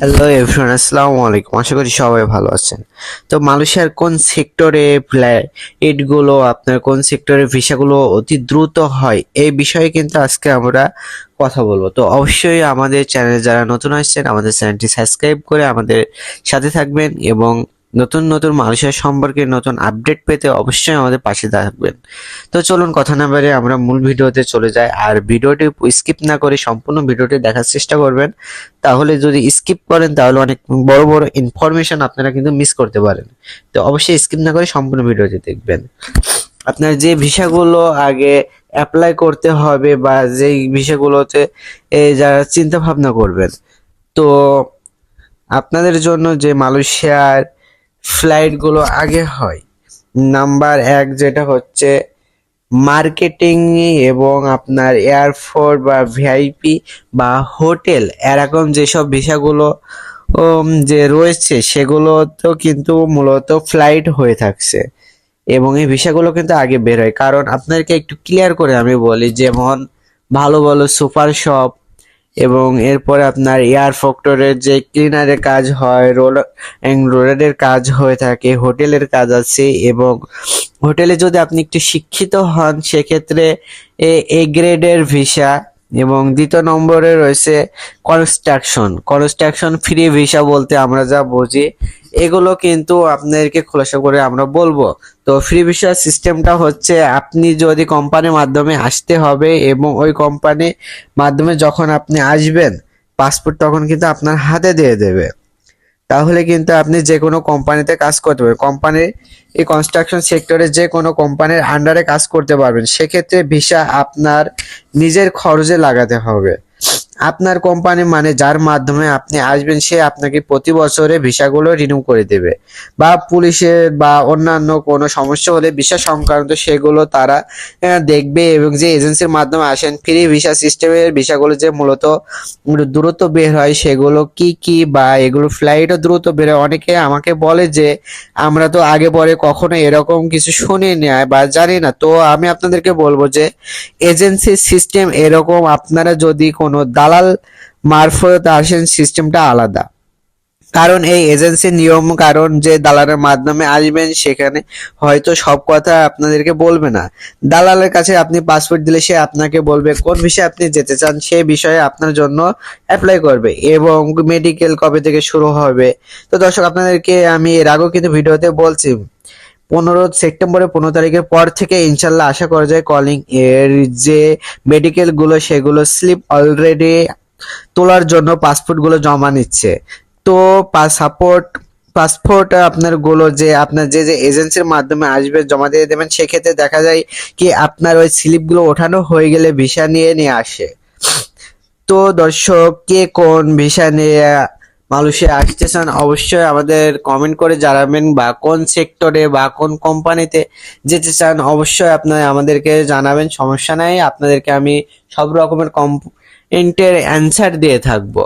Hello everyone আসসালামু আলাইকুম আশা করি সবাই ভালো আছেন। তো মালয়েশিয়ার কোন সেক্টরে ফ্লাইটগুলো আপনার কোন সেক্টরে ভিসাগুলো অতি দ্রুত হয়, এই বিষয়ে কিন্তু আজকে আমরা কথা বলব। তো অবশ্যই আমাদের চ্যানেলে যারা নতুন আসছেন, আমাদের চ্যানেলটি সাবস্ক্রাইব করে আমাদের সাথে থাকবেন এবং নতুন নতুন মানুষের সম্পর্কে নতুন আপডেট পেতে অবশ্যই আমাদের পাশে থাকবেন। তো চলুন কথা না বাড়িয়ে আমরা মূল ভিডিওতে চলে যাই। আর ভিডিওটি স্কিপ না করে সম্পূর্ণ ভিডিওটি দেখার চেষ্টা করবেন। তাহলে যদি স্কিপ করেন, তাহলে অনেক বড় বড় ইনফরমেশন আপনারা কিন্তু মিস করতে পারেন। তো অবশ্যই স্কিপ না করে সম্পূর্ণ ভিডিওটি দেখবেন। আপনার যে ভিসাগুলো আগে অ্যাপ্লাই করতে হবে বা যেই ভিসাগুলোতে যারা চিন্তা ভাবনা করবেন, তো আপনাদের জন্য যে মালয়েশিয়ার ফ্লাইটগুলো আগে হয়। নাম্বার এক যেটা হচ্ছে মার্কেটিং এবং আপনার এয়ারফোর্ট বা ভিআইপি বা হোটেল, এরকম যেসব ভিসাগুলো যে রয়েছে সেগুলো তো কিন্তু মূলত ফ্লাইট হয়ে থাকছে। এবং এই ভিসাগুলো কিন্তু আগে বের হয়। কারণ আপনাদেরকে একটু ক্লিয়ার করে আমি বলি, যেমন ভালো ভালো সুপার শপ এবং এরপরে আপনার এয়ার ফ্যাক্টরের যে ক্লিনারের কাজ হয়, রোল রোলারের কাজ হয়ে থাকে, হোটেলের কাজ আছে এবং হোটেলে যদি আপনি একটু শিক্ষিত হন, সেক্ষেত্রে এ গ্রেডের ভিসা এবং দ্বিতীয় নম্বরে রয়েছে কনস্ট্রাকশন কনস্ট্রাকশন ফ্রি ভিসা বলতে আমরা যা বুঝি, এগুলো কিন্তু আপনাদেরকে খোলাসা করে আমরা বলব। তো ফ্রি ভিসা সিস্টেমটা হচ্ছে আপনি যদি কোম্পানির মাধ্যমে আসতে হবে এবং ওই কোম্পানির মাধ্যমে যখন আপনি আসবেন পাসপোর্ট তখন কিন্তু আপনার হাতে দিয়ে দেবে। তাহলে কিন্তু আপনি যে কোনো কোম্পানিতে কাজ করতে পারবেন। কোম্পানির এই কনস্ট্রাকশন সেক্টরে যে কোনো কোম্পানির আন্ডারে কাজ করতে পারবেন। সেক্ষেত্রে ভিসা আপনার নিজের খরচে লাগাতে হবে। আপনার কোম্পানি মানে যার মাধ্যমে আপনি আসবেন, সে আপনাকে প্রতি বছরে ভিসাগুলো রিনিউ করে দেবে। বা পুলিশের বা অন্যান্য কোনো সমস্যা হলে, ভিসা সংক্রান্ত সেগুলো তারা দেখবে এবং যে এজেন্সির মাধ্যমে আসেন ফ্রি ভিসা সিস্টেমের ভিসাগুলো যে মূলত দ্রুত বের হয়, সেগুলো কি কি বা এগুলো ফ্লাইটও দ্রুত বের হয়। অনেকে আমাকে বলে যে, আমরা তো আগে পরে কখনো এরকম কিছু শুনি না বা জানি না। তো আমি আপনাদেরকে বলব যে, এজেন্সির সিস্টেম এরকম। আপনারা যদি কোনো দালাল মারফত আসেন, সিস্টেমটা আলাদা। কারণ এই এজেন্সির নিয়ম, কারণ যে দালালের মাধ্যমে আসবেন, সেখানে হয়তো সব কথা আপনাদেরকে বলবে না। দালালের কাছে আপনি পাসপোর্ট দিলে সে আপনাকে বলবে, কোন বিষয়ে আপনি যেতে চান সেই বিষয়ে আপনার জন্য অ্যাপ্লাই করবে এবং মেডিকেল কবে থেকে শুরু হবে। তো দর্শক, আপনাদেরকে আমি এর আগেও কিন্তু ভিডিওতে বলছি পনেরো সেপ্টেম্বরের পনেরো তারিখের পর থেকে ইনশাল্লাহ আশা করা যায় কলিং এর যে মেডিকেলগুলো, সেগুলো স্লিপ অলরেডি তোলার জন্য পাসপোর্টগুলো জমা নিচ্ছে। তো সাপোর্ট পাসপোর্ট আপনারগুলো যে আপনার যে যে এজেন্সির মাধ্যমে আসবে, জমা দিয়ে দেবেন, সেক্ষেত্রে দেখা যায় কি আপনার ওই স্লিপগুলো ওঠানো হয়ে গেলে ভিসা নিয়ে নিয়ে আসে। তো দর্শক, কে কোন ভিসা নিয়ে মালয়েশিয়া আসতে চান অবশ্যই আমাদের কমেন্ট করে জানাবেন বা কোন সেক্টরে বা কোন কোম্পানিতে যেতে চান অবশ্যই আপনারা আমাদেরকে জানাবেন, সমস্যা নাই। আপনাদেরকে আমি সব রকমের কমেন্টের অ্যান্সার দিয়ে থাকব।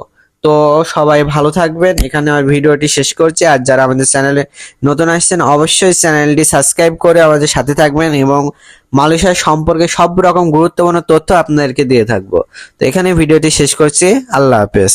তো সবাই ভালো থাকবেন। এখানে আমার ভিডিওটি শেষ করছি। আর যারা আমাদের চ্যানেলে নতুন আসছেন, অবশ্যই চ্যানেলটি সাবস্ক্রাইব করে আমাদের সাথে থাকবেন এবং মালয়েশিয়া সম্পর্কে সব রকম গুরুত্বপূর্ণ তথ্য আপনাদেরকে দিয়ে থাকব। তো এখানে ভিডিওটি শেষ করছি। আল্লাহ হাফেজ।